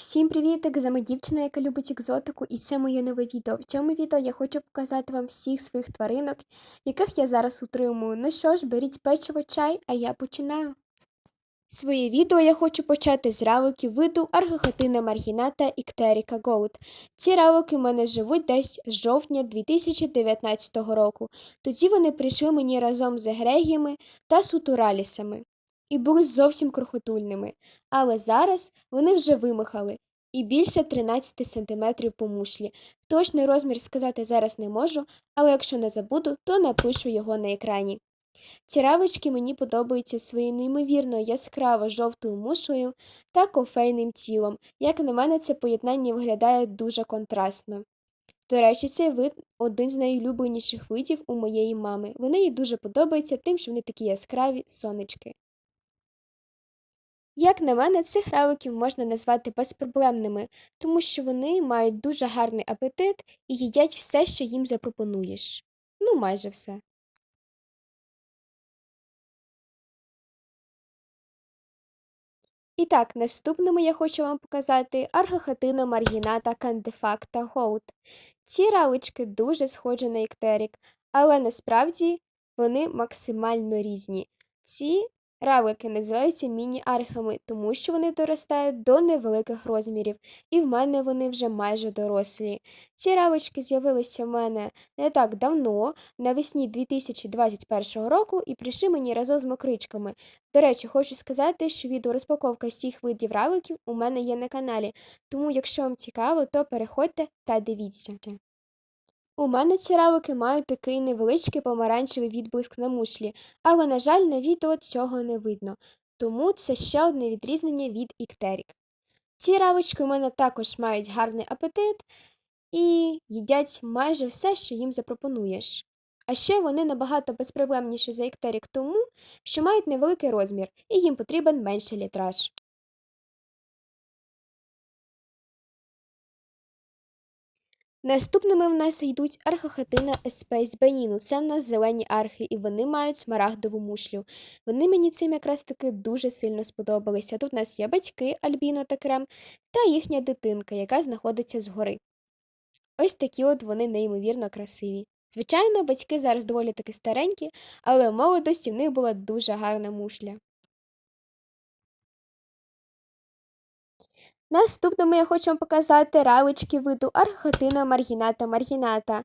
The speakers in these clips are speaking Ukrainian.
Всім привітик! З вами дівчина, яка любить екзотику, і це моє нове відео. В цьому відео я хочу показати вам всіх своїх тваринок, яких я зараз утримую. Ну що ж, беріть печиво чай, а я починаю. Своє відео я хочу почати з равиків виду аргохатина маргіната і ктеріка Гоут. Ці равики в мене живуть десь з жовтня 2019 року. Тоді вони прийшли мені разом з егрегіями та сутуралісами і були зовсім крохотульними, але зараз вони вже вимахали і більше 13 см по мушлі. Точний розмір сказати зараз не можу, але якщо не забуду, то напишу його на екрані. Ці равички мені подобаються своєю неймовірно яскраво жовтою мушлею та кофейним тілом. Як на мене, це поєднання виглядає дуже контрастно. До речі, цей вид один з найулюбленіших видів у моєї мами. Вони їй дуже подобаються тим, що вони такі яскраві сонечки. Як на мене, цих равиків можна назвати безпроблемними, тому що вони мають дуже гарний апетит і їдять все, що їм запропонуєш. Ну, майже все. І так, наступними я хочу вам показати аргохатина маргіната кандефакта гоут. Ці равички дуже схожі на іктерік, але насправді вони максимально різні. Ці равлики називаються міні-архами, тому що вони доростають до невеликих розмірів, і в мене вони вже майже дорослі. Ці равички з'явилися в мене не так давно, навесні 2021 року, і прийшли мені разом з мокричками. До речі, хочу сказати, що відеорозпаковка всіх видів равликів у мене є на каналі, тому якщо вам цікаво, то переходьте та дивіться. У мене ці равики мають такий невеличкий помаранчевий відблиск на мушлі, але, на жаль, на відео цього не видно, тому це ще одне відрізнення від іктерік. Ці равички у мене також мають гарний апетит і їдять майже все, що їм запропонуєш. А ще вони набагато безпроблемніші за іктерік тому, що мають невеликий розмір і їм потрібен менший літраж. Наступними в нас йдуть архохатина Space Beninu. Це в нас зелені архи, і вони мають смарагдову мушлю. Вони мені цим якраз таки дуже сильно сподобалися. Тут у нас є батьки Альбіно та Крем та їхня дитинка, яка знаходиться згори. Ось такі от вони неймовірно красиві. Звичайно, батьки зараз доволі таки старенькі, але в молодості в них була дуже гарна мушля. Наступними я хочу вам показати равички виду архотина маргіната маргіната.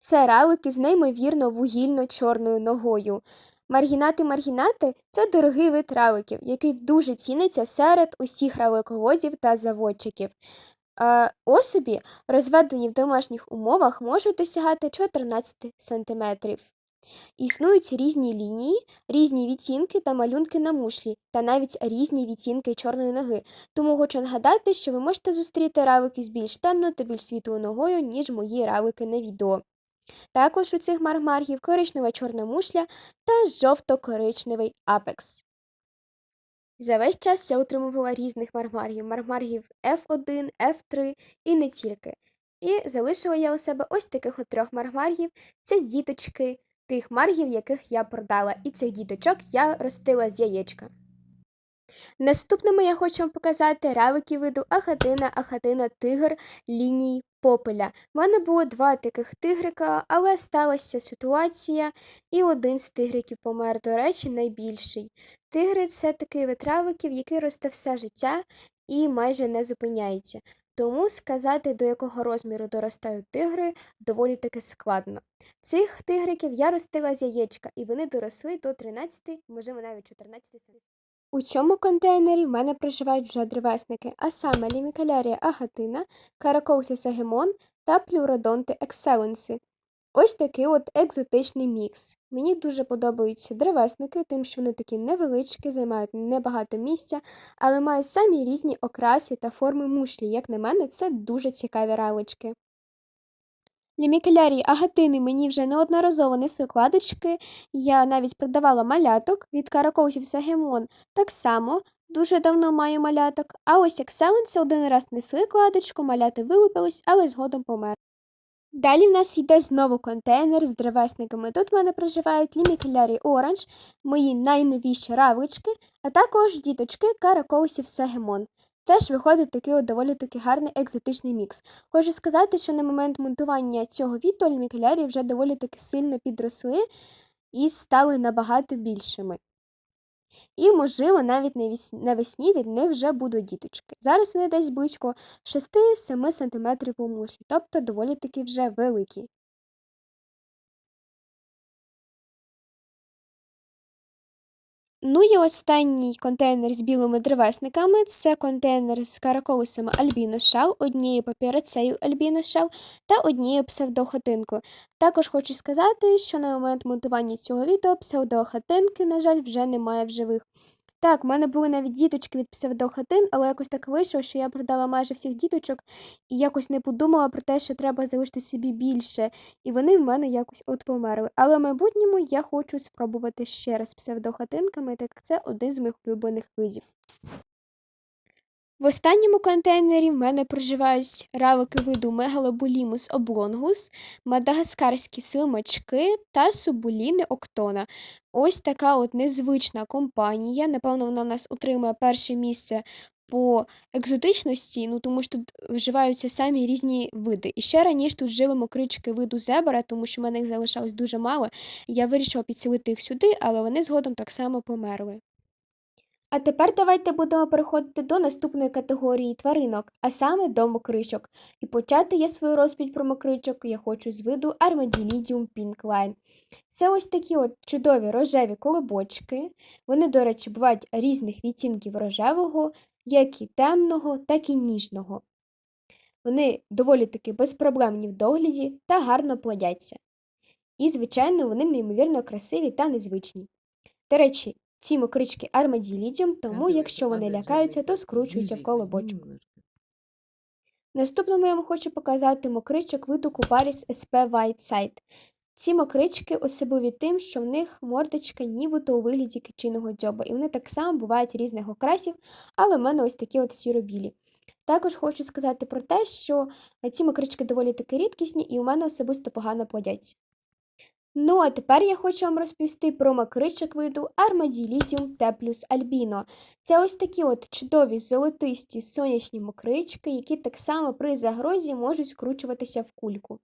Це равики з неймовірно вугільно-чорною ногою. Маргінати-маргінати це дорогий вид равиків, який дуже ціниться серед усіх равиководів та заводчиків. Е, особі, розведені в домашніх умовах, можуть досягати 14 см. Існують різні лінії, різні відтінки та малюнки на мушлі, та навіть різні відтінки чорної ноги. Тому хочу нагадати, що ви можете зустріти равики з більш темною та більш світлою ногою, ніж мої равики на відео. Також у цих мармаргів коричнева чорна мушля та жовто-коричневий апекс. За весь час я утримувала різних мармаргів, мармаргів F1, F3 і не тільки. І залишила я у себе ось таких от трьох мармаргів це діточки тих маргів, яких я продала, і цих діточок я ростила з яєчка. Наступними я хочу вам показати равики виду ахатина, ахатина, тигр ліній попеля. У мене було два таких тигрика, але сталася ситуація, і один з тигриків помер, до речі, найбільший. Тигри це такий вид равиків, який росте все життя і майже не зупиняється. Тому сказати, до якого розміру доростають тигри, доволі таки складно. Цих тигриків я ростила з яєчка, і вони доросли до 13, можливо, навіть 14 сантиметрів. У цьому контейнері в мене проживають вже древесники, а саме лімікалярія агатина, каракоусі агемон та плюродонти екселенси. Ось такий от екзотичний мікс. Мені дуже подобаються древесники, тим, що вони такі невеличкі, займають небагато місця, але мають самі різні окраси та форми мушлі. Як на мене, це дуже цікаві равички. Лімікелярії агатини мені вже неодноразово несли кладочки, я навіть продавала маляток від каракоусів Сагемон. Так само дуже давно маю маляток, а ось як селенці один раз несли кладочку, маляти вилупились, але згодом помер. Далі в нас йде знову контейнер з древесниками. Тут в мене проживають лімікелярі оранж, мої найновіші равички, а також діточки каракоусів Сагемон. Теж виходить такий от доволі таки гарний екзотичний мікс. Хочу сказати, що на момент монтування цього відео мікелярі вже доволі таки сильно підросли і стали набагато більшими. І, можливо, навіть навесні від них вже будуть діточки. Зараз вони десь близько 6-7 см по мушлі, тобто доволі таки вже великі. Ну і останній контейнер з білими древесниками це контейнер з караколисами Альбіно Шел, однією папірацею Альбіно Шел та однією псевдохатинкою. Також хочу сказати, що на момент монтування цього відео псевдохатинки, на жаль, вже немає в живих. Так, в мене були навіть діточки від псевдохатин, але якось так вийшло, що я продала майже всіх діточок і якось не подумала про те, що треба залишити собі більше, і вони в мене якось от померли. Але в майбутньому я хочу спробувати ще раз псевдохатинками, так це один з моїх улюблених видів. В останньому контейнері в мене проживають равики виду Мегалобулімус облонгус, мадагаскарські силмачки та субуліни Октона. Ось така от незвична компанія. Напевно, вона нас отримує перше місце по екзотичності, ну тому що тут вживаються самі різні види. І ще раніше тут жили мокрички виду зебра, тому що в мене їх залишалось дуже мало. Я вирішила підселити їх сюди, але вони згодом так само померли. А тепер давайте будемо переходити до наступної категорії тваринок, а саме до мокричок. І почати я свою розповідь про мокричок я хочу з виду Armadillidium Pink Line. Це ось такі от чудові рожеві колобочки. Вони, до речі, бувають різних відтінків рожевого, як і темного, так і ніжного. Вони доволі таки безпроблемні в догляді та гарно плодяться. І, звичайно, вони неймовірно красиві та незвичні. До речі, ці мокрички армаділідіум, тому якщо вони лякаються, то скручуються в колобочок. Наступному я вам хочу показати мокричок виду Купаріс SP White Side. Ці мокрички особливі тим, що в них мордочка нібито у вигляді кичиного дзьоба, і вони так само бувають різних окрасів, але в мене ось такі от сіробілі. Також хочу сказати про те, що ці мокрички доволі таки рідкісні і у мене особисто погано плодяться. Ну, а тепер я хочу вам розповісти про макричок виду Armadillidium Teplus albino. Це ось такі от чудові золотисті сонячні мокрички, які так само при загрозі можуть скручуватися в кульку.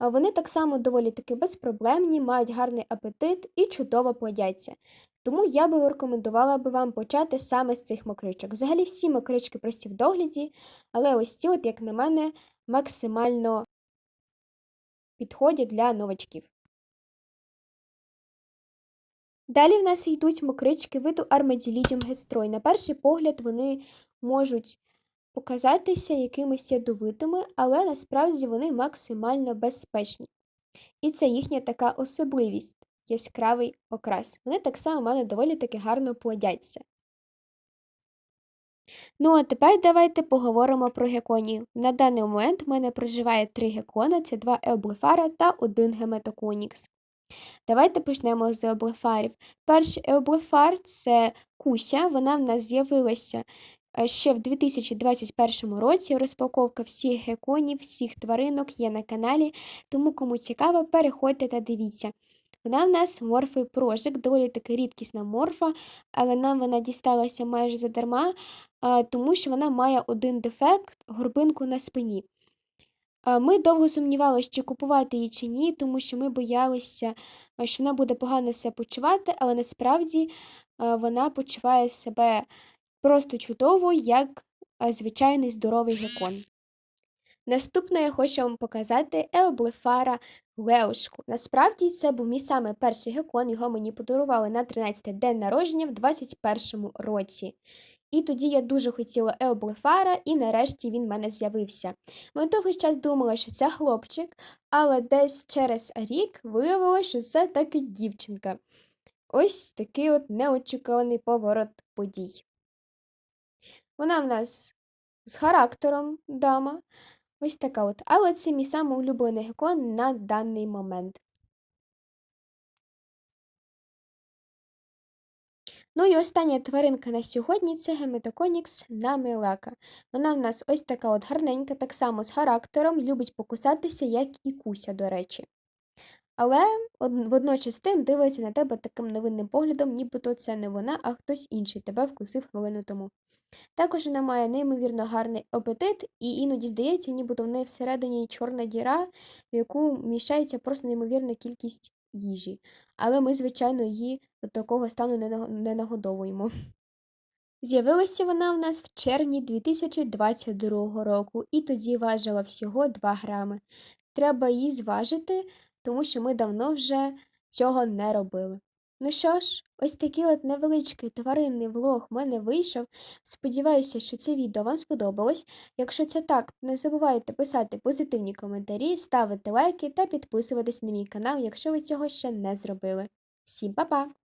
Вони так само доволі таки безпроблемні, мають гарний апетит і чудово плодяться. Тому я би рекомендувала би вам почати саме з цих мокричок. Взагалі всі мокрички прості в догляді, але ось ці, от, як на мене, максимально підходять для новачків. Далі в нас йдуть мокрички виду Armadillidium гестрой. На перший погляд, вони можуть показатися якимись ядовитими, але насправді вони максимально безпечні. І це їхня така особливість яскравий окрас. Вони так само в мене доволі таки гарно плодяться. Ну, а тепер давайте поговоримо про геконів. На даний момент в мене проживає три гекона, це два еоблефара та один геметоконікс. Давайте почнемо з еоблефарів. Перший еоблефар це куся, вона в нас з'явилася е, ще в 2021 році. Розпаковка всіх геконів, всіх тваринок є на каналі, тому кому цікаво, переходьте та дивіться. Вона в нас морфий прожик, доволі таки рідкісна морфа, але нам вона дісталася майже задарма, е, тому що вона має один дефект горбинку на спині. Ми довго сумнівалися, чи купувати її чи ні, тому що ми боялися, що вона буде погано себе почувати, але насправді вона почуває себе просто чудово, як звичайний здоровий гекон. Наступне я хочу вам показати Еоблефара Леушку. Насправді це був мій саме перший гекон, його мені подарували на 13-й день народження в 21-му році. І тоді я дуже хотіла Еоблефара, і нарешті він в мене з'явився. Ми довгий час думали, що це хлопчик, але десь через рік виявилося, що це таки дівчинка. Ось такий от неочікуваний поворот подій. Вона в нас з характером дама. Ось така от. Але це мій самий улюблений гекон на даний момент. Ну і остання тваринка на сьогодні це геметоконікс намилака. Вона в нас ось така от гарненька, так само з характером, любить покусатися, як і куся, до речі. Але водночас тим дивиться на тебе таким невинним поглядом, нібито це не вона, а хтось інший тебе вкусив хвилину тому. Також вона має неймовірно гарний апетит, і іноді здається, нібито в неї всередині чорна діра, в яку вміщається просто неймовірна кількість їжі. Але ми, звичайно, її до такого стану не нагодовуємо. З'явилася вона в нас в червні 2022 року, і тоді важила всього 2 грами. Треба її зважити, тому що ми давно вже цього не робили. Ну що ж, ось такий от невеличкий тваринний влог в мене вийшов. Сподіваюся, що це відео вам сподобалось. Якщо це так, не забувайте писати позитивні коментарі, ставити лайки та підписуватись на мій канал, якщо ви цього ще не зробили. Всім па-па!